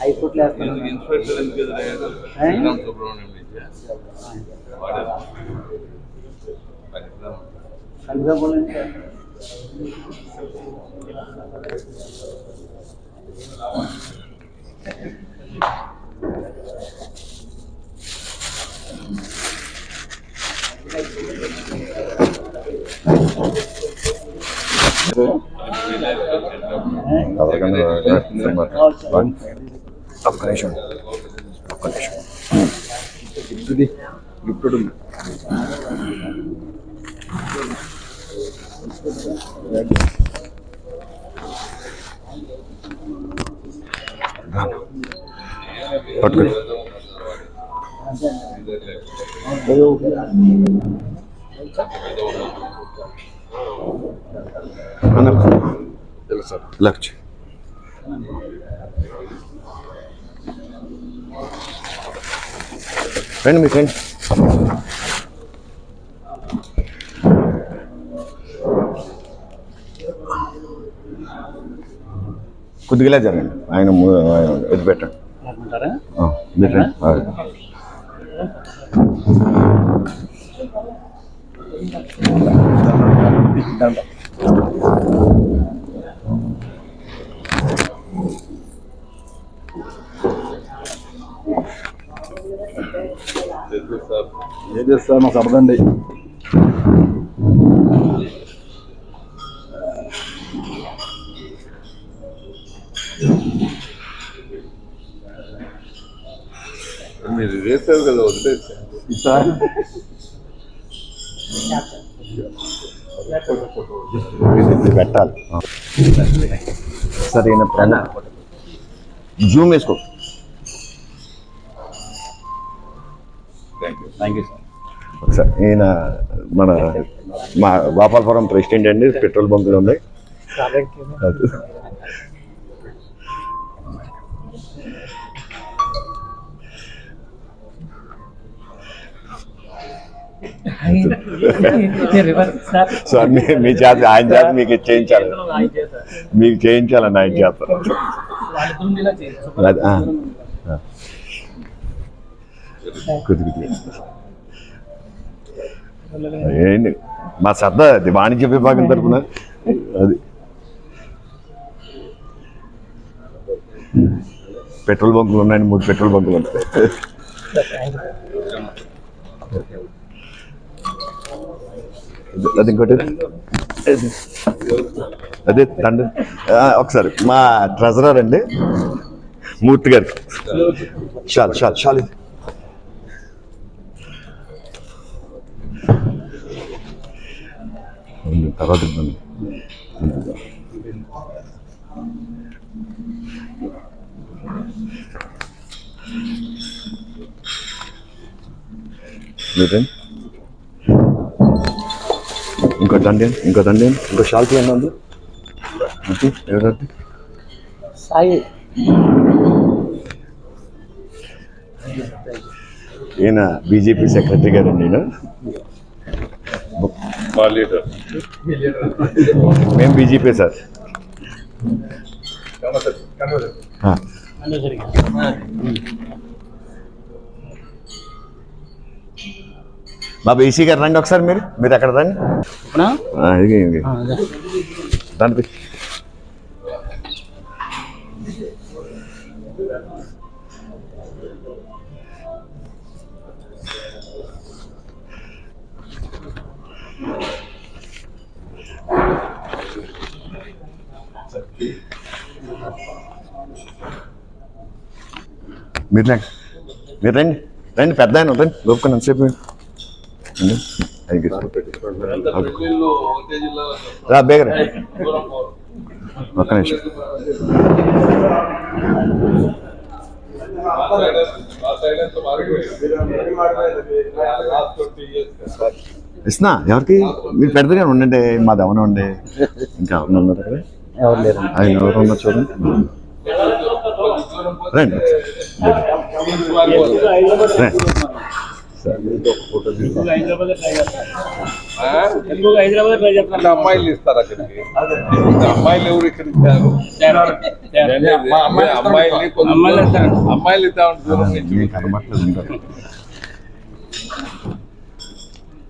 హైకోర్టులో వేస్తాను ఎందుకు ఇన్స్పెక్టర్ ఒక్క నిమిషం ఒక్క నిమిషం ఇది ఇప్పుడు పట్టుకో తెలుసు సార్ లక్ష రండి మీకు రండి కొద్దిగా జరగండి ఆయన ము- ఆయన ఇది పెట్టండి అనుకుంటారా ఆ, పెట్టండి ఆ. తెలుసు సార్ ఏం చేస్తా మాకు అవ్వదండి మీరు చేస్తారు కదా వదిలేసి సార్ ఇది పెట్టాలి సరే ఈయన ప్రణా జూమ్ వేసుకో thank you thank you sir ఒకసారి ఈయన మన మా గోపాలపురం ప్రెసిడెంట్ అండి పెట్రోల్ బంకులు ఉన్నాయి. సార్ సో మీ చేత ఆయన చేత మీకు చేయించాలి మీకు చేయించాలండి ఆయన చేత. కొద్ది కొద్ది ఏంటి? మా సరదా అది వాణిజ్య విభాగం తరఫున అది. పెట్రోల్ బంకులు ఉన్నాయండి మూడు పెట్రోల్ బంకులు ఉంటాయి. అది- ఇంకోటి? అది. ఆ, ఒకసారి. మా ట్రెజరర్ అండి. మూర్తి గారు. చాలు చాలు చాలు ఇది. ఉంది, తర్వాత. మీరేంటి? ఇంకో దండి ఇంకో దండి ఇంకో షాల్ తీయండి అందు అది ఎవరది సాయి ఈయన బీజేపీ సెక్రటరీ గారు అండి ఈయన మా లీడర్ మేము బీజేపీ సార్ ఆ, అన్నీ జరిగింది బాబు ఏసీ గారు రండి ఒకసారి మీరు మీరు అక్కడ రండి ఇప్పుడు ఆ, ఇది ఇది. రండి మీరు రండి. మీరు రండి. రండి పెద్ద ఆయన రండి. లోపుకొని ఎంతసేపు? రా బేగర. ఒక్క నిమిషం. ఇస్తున్నా ఎవరికి? మీరు పెద్దగా ఉండండి మాది ఉండే. ఇంకా ఎవరు ఉన్నారు? అక్కడ ఎవరు లేరు ఆయన ఎవరు ఉన్నారు చూడండి. రండి. అమ్మాయిలు ఇస్తారు అక్కడికి. అమ్మాయిలు ఎవరు ఇక్కడ మా అమ్మాయిలు అమ్మాయిల్ని దూరం నుంచి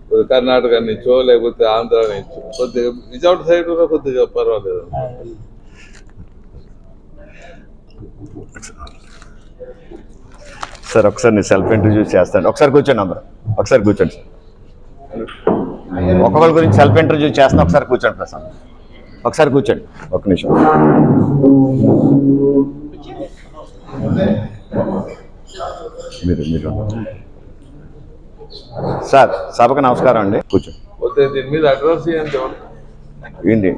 కొద్దిగా కర్ణాటక నుంచో లేకపోతే ఆంధ్ర నుంచో. కొద్దిగా విజయవాడ సైడ్ కూడా కొద్దిగా పర్వాలేదు. సార్ ఒకసారి నేను సెల్ఫ్ ఇంట్రడ్యూస్ చేస్తాను. ఒకసారి కూర్చోండి అందరూ. ఒకసారి కూర్చోండి సార్. ఒక్కొక్కరి గురించి సెల్ఫ్ ఇంట్రడ్యూస్ చేస్తాను ఒకసారి కూర్చోండి ప్రశాంత్. ఒకసారి కూర్చోండి. ఒక నిమిషం. మీరు మీరు. సార్ సభకు నమస్కారం అండి. కూర్చోండి. ఏంటి?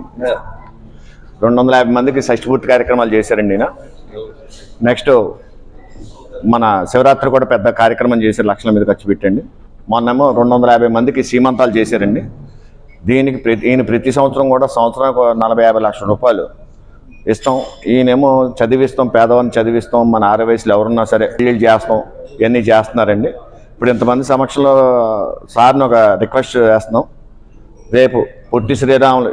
రెండు వందల యాభై మందికి షష్టి పూర్తి కార్యక్రమాలు చేశారండి ఈయన. నెక్స్ట్ మన శివరాత్రి కూడా పెద్ద కార్యక్రమం చేశారు లక్షల మీద ఖర్చు పెట్టండి. మొన్నేమో రెండు వందల యాభై మందికి సీమంతాలు చేశారండి. దీనికి ప్రతి ఈయన ప్రతి సంవత్సరం కూడా సంవత్సరానికి ఒక నలభై యాభై లక్షల రూపాయలు ఇస్తాం. ఈయనేమో చదివిస్తాం పేదవాడిని చదివిస్తాం మన ఆరు వయసులో ఎవరున్నా సరే పెళ్ళిళ్ళు చేస్తాం ఇవన్నీ చేస్తున్నారండి. ఇప్పుడు ఇంతమంది సమక్షంలో సార్ని ఒక రిక్వెస్ట్ చేస్తున్నాం. రేపు పొట్టి శ్రీరాములు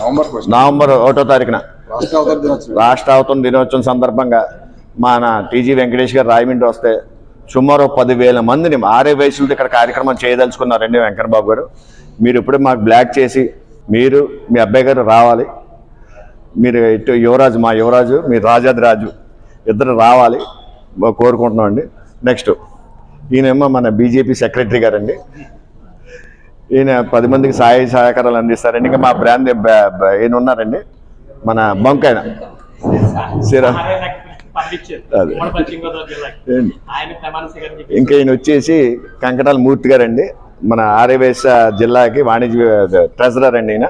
నవంబర్ నవంబర్ ఒకటో తారీఖున రాష్ట్ర అవతరణ దినోత్సవం సందర్భంగా మన టీజీ వెంకటేష్ గారు రాయమండ్రి వస్తే సుమారు పదివేల మందిని ఆరే వయసులతో ఇక్కడ కార్యక్రమం చేయదలుచుకున్నారండి వెంకటబాబు బాబు గారు. మీరు ఇప్పుడు మాకు బ్లాక్ చేసి మీరు మీ అబ్బాయి గారు రావాలి. మీరు ఇటు యువరాజు మా యువరాజు మీ రాజాది రాజు ఇద్దరు రావాలి. కోరుకుంటున్నాం అండి. నెక్స్ట్ ఈయనేమో మన బీజేపీ సెక్రటరీ గారండి. ఈయన పది మందికి సహాయ సహకారాలు అందిస్తారండి. ఇంకా మా బ్రాండ్ ఈయన ఉన్నారండి మన బంకైన. శ్రీరా ఇంకా ఈయన వచ్చేసి కంకటాల మూర్తి గారండి. మన ఆర్యవేశ జిల్లాకి వాణిజ్య ట్రెజరర్ అండి ఈయన.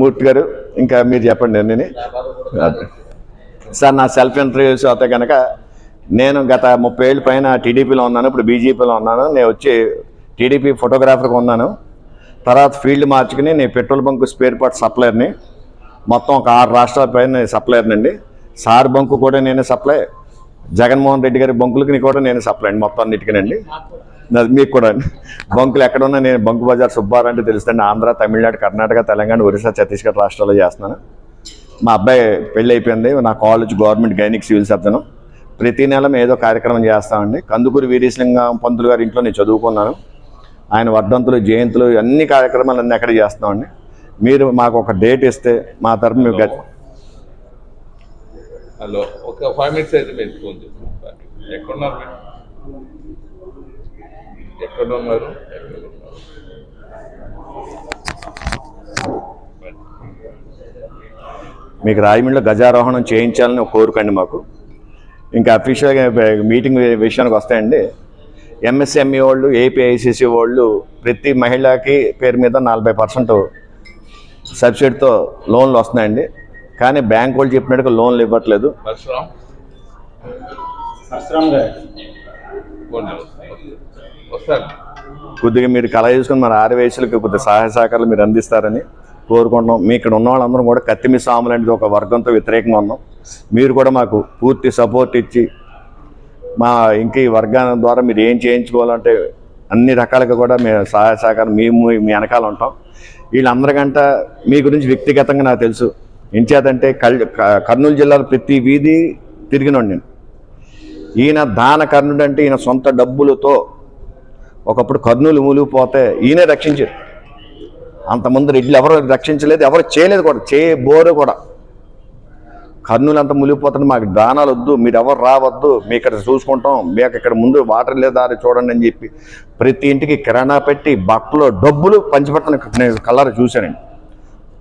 మూర్తి గారు ఇంకా మీరు చెప్పండి నేను సార్ నా సెల్ఫ్ ఇంటర్వ్యూస్ అయితే కనుక నేను గత ముప్పై ఏళ్ళ పైన టీడీపీలో ఉన్నాను. ఇప్పుడు బీజేపీలో ఉన్నాను. నేను వచ్చి టీడీపీ ఫోటోగ్రాఫర్గా ఉన్నాను. తర్వాత ఫీల్డ్ మార్చుకుని నేను పెట్రోల్ బంక్ స్పేర్ పార్ట్ సప్లయర్ని. మొత్తం ఒక ఆరు రాష్ట్రాల పైన సప్లయర్నండి సార్ బంకు కూడా నేనే సప్లై జగన్మోహన్ రెడ్డి గారి బంకులకి కూడా నేను సప్లై అండి మొత్తం అన్నిటికీనండి. మీకు కూడా బంకులు ఎక్కడున్నా నేను బంకు బజార్ సుబ్బారు అంటే తెలుస్తుంది ఆంధ్ర తమిళనాడు కర్ణాటక తెలంగాణ ఒరిస్సా ఛత్తీస్గఢ్ రాష్ట్రాల్లో చేస్తున్నాను. మా అబ్బాయి పెళ్ళి అయిపోయింది. నా college government gynaec civil surgeon. ప్రతి నెల మేము ఏదో కార్యక్రమం చేస్తామండి. కందుకూరి వీరేశలింగం పంతులు గారి ఇంట్లో నేను చదువుకున్నాను. ఆయన వర్ధంతులు జయంతులు అన్ని కార్యక్రమాలు అన్నీ అక్కడ చేస్తామండి మీరు మాకు ఒక డేట్ ఇస్తే మా తరపు మీకు గ- హలో ఒక ఫైవ్ మినిట్స్ అయితే మీరు ఫోన్ చేస్తాను ఎక్కడున్నారు మీరు? ఎక్కడ ఉన్నారు ఎక్కడ ఉన్నారు మీకు రాజమండ్రిలో గజారోహణం చేయించాలని ఒక కోరుకండి మాకు. ఇంకా అఫీషియల్గా మీటింగ్ విషయానికి వస్తాయండి. ఎంఎస్ఎంఈ వాళ్ళు ఏపీఐసిసి వాళ్ళు ప్రతి మహిళకి పేరు మీద నలభై పర్సెంట్ సబ్సిడీతో లోన్లు వస్తున్నాయండి. కానీ బ్యాంక్ వాళ్ళు చెప్పినట్టుగా లోన్లు ఇవ్వట్లేదు. కొద్దిగా మీరు కళ చూసుకుని మరి ఆరు వయసులకి కొద్దిగా సహాయ సహకారాలు మీరు అందిస్తారని కోరుకుంటున్నాం. మీ ఇక్కడ ఉన్న వాళ్ళందరూ కూడా కత్తిమి సాములు అనేది ఒక వర్గంతో వ్యతిరేకంగా ఉన్నాం. మీరు కూడా మాకు పూర్తి సపోర్ట్ ఇచ్చి మా ఇంకా ఈ వర్గాల ద్వారా మీరు ఏం చేయించుకోవాలంటే అన్ని రకాలుగా కూడా మేము సహాయ సహకారం మేము మీ వెనకాల ఉంటాం. వీళ్ళందరికంట మీ గురించి వ్యక్తిగతంగా నాకు తెలుసు. ఎంచేతంటే కల్ కర్నూలు జిల్లాలో ప్రతి వీధి తిరిగినాడు నేను. ఈయన దాన కర్ణుడు అంటే ఈయన సొంత డబ్బులతో ఒకప్పుడు కర్నూలు మూలిగిపోతే ఈయనే రక్షించారు. అంతమంది రెడ్లు ఎవరు రక్షించలేదు ఎవరు చేయలేదు కూడా చేయబోరు కూడా. కర్నూలు అంతా మునిగిపోతుంది. మాకు దానాలు వద్దు మీరు ఎవరు రావద్దు మీ ఇక్కడ చూసుకుంటాం మీకు ఇక్కడ ముందు వాటర్ లేదా చూడండి అని చెప్పి ప్రతి ఇంటికి కిరాణా పెట్టి బట్టలు డబ్బులు పంచిపెట్టడం నేను కలర్ చూశానండి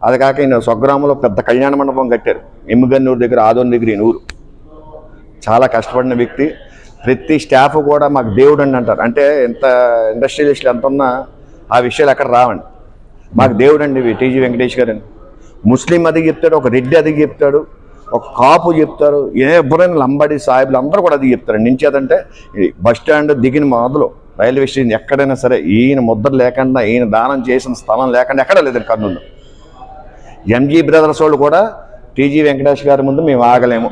అది కాక ఈయన స్వగ్రామంలో పెద్ద కళ్యాణ మండపం కట్టారు. ఎమ్మిగన్నూరు దగ్గర ఆదోని దగ్గర ఈయన ఊరు. చాలా కష్టపడిన వ్యక్తి. ప్రతి స్టాఫ్ కూడా మాకు దేవుడు అండి అంటారు. అంటే ఎంత ఇండస్ట్రియలిస్టులు ఎంత ఉన్నా ఆ విషయాలు అక్కడ రావండి. మాకు దేవుడు అండి టీజీ వెంకటేష్ గారు అని ముస్లిం అది చెప్తాడు ఒక రెడ్డి అది చెప్తాడు. ఒక కాపు చెప్తారు ఎవరైనా లంబడి సాహిబులు అందరూ కూడా అది చెప్తారు. నించేదంటే ఈ బస్ స్టాండ్ దిగిన మొదలు రైల్వే స్టేషన్ ఎక్కడైనా సరే ఈయన ముద్ర లేకుండా ఈయన దానం చేసిన స్థలం లేకుండా ఎక్కడ లేదండి కర్నూలు. ఎంజీ బ్రదర్స్ వాళ్ళు కూడా టీజీ వెంకటేష్ గారి ముందు మేము ఆగలేము.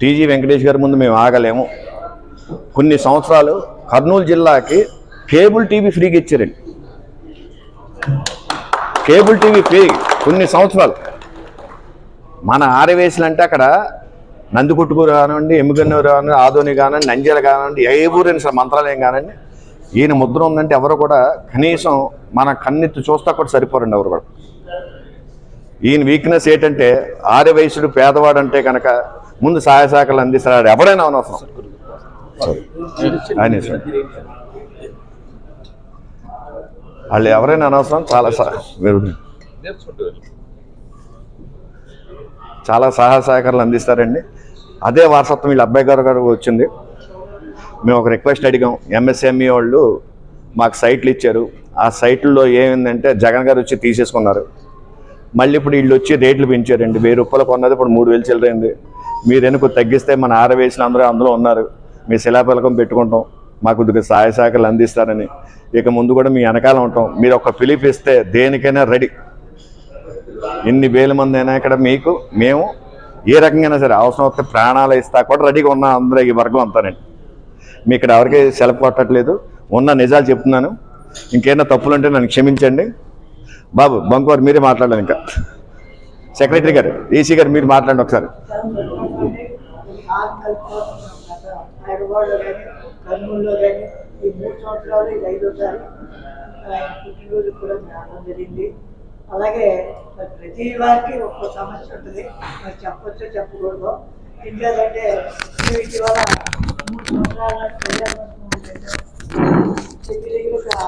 టీజీ వెంకటేష్ గారి ముందు మేము ఆగలేము. కొన్ని సంవత్సరాలు కర్నూలు జిల్లాకి కేబుల్ టీవీ ఫ్రీగా ఇచ్చారండి. కేబుల్ టీవీ ఫ్రీ కొన్ని సంవత్సరాలు. మన ఆరవేసులు అంటే అక్కడ నందికొట్టుకూరు కానివ్వండి ఎమ్మిగన్నూరు కానివ్వండి ఆదోని కానివ్వండి నంజల కానివ్వండి ఏ సార్ మంత్రాలయం కానివ్వండి ఈయన ముద్ర ఉందంటే ఎవరు కూడా కనీసం మన కన్నెత్తి చూస్తా కూడా సరిపోరండి ఎవరు కూడా. ఈయన వీక్నెస్ ఏంటంటే ఆరవయసుడు పేదవాడు అంటే కనుక ముందు సహాయ శాఖలు అందిస్తాడు. ఎవడైనా అనవసరం. ఆయనే వాళ్ళు ఎవరైనా అనవసరం చాలా సార్ నేర్చుకుంటారు చాలా సహాయ సహకారాలు అందిస్తారండి. అదే వారసత్వం వీళ్ళ అబ్బాయి గారు గారు వచ్చింది. మేము ఒక రిక్వెస్ట్ అడిగాం. ఎంఎస్ఎంఈ వాళ్ళు మాకు సైట్లు ఇచ్చారు. ఆ సైట్లలో ఏమైందంటే జగన్ గారు వచ్చి తీసేసుకున్నారు. మళ్ళీ ఇప్పుడు వీళ్ళు వచ్చి రేట్లు పెంచారండి వెయ్యి రూపాయలు కొన్నది ఇప్పుడు మూడు వేలు చిల్లరైంది మీరు ఎనుకు తగ్గిస్తే మన ఆరవేసిన అందరూ అందులో ఉన్నారు. మీ శిలాపలకం పెట్టుకుంటాం. మాకు కొద్దిగా సహాయ సహకారాలు అందిస్తారని. ఇక ముందు కూడా మీ వెనకాల ఉంటాం. మీరు ఒక పిలిపిస్తే దేనికైనా రెడీ. ఎన్ని వేల మంది అయినా ఇక్కడ మీకు మేము ఏ రకంగా సరే అవసరం వస్తే ప్రాణాలు ఇస్తా కూడా రెడీగా ఉన్న అందరూ ఈ వర్గం అంతానండి మీ ఇక్కడ ఎవరికి సెలవు కొట్టట్లేదు. ఉన్న నిజాలు చెప్తున్నాను. ఇంకేమైనా తప్పులు ఉంటే నన్ను క్షమించండి. బాబు బంకువారు మీరే మాట్లాడాలి ఇంకా. సెక్రటరీ గారు ఏసీ గారు మీరు మాట్లాడండి ఒకసారి. ఈ మూడు సంవత్సరాలు ఇది ఐదోసారి పుట్టినరోజు కూడా జరిగింది. అలాగే మరి ప్రతి వారికి ఒక్కో సమస్య ఉంటుంది. మరి చెప్పొచ్చో చెప్పకూడదు. ఎందుకంటే మేము ఇటీవల మూడు సంవత్సరాల ప్రజాస్వామ్యం దగ్గర దగ్గర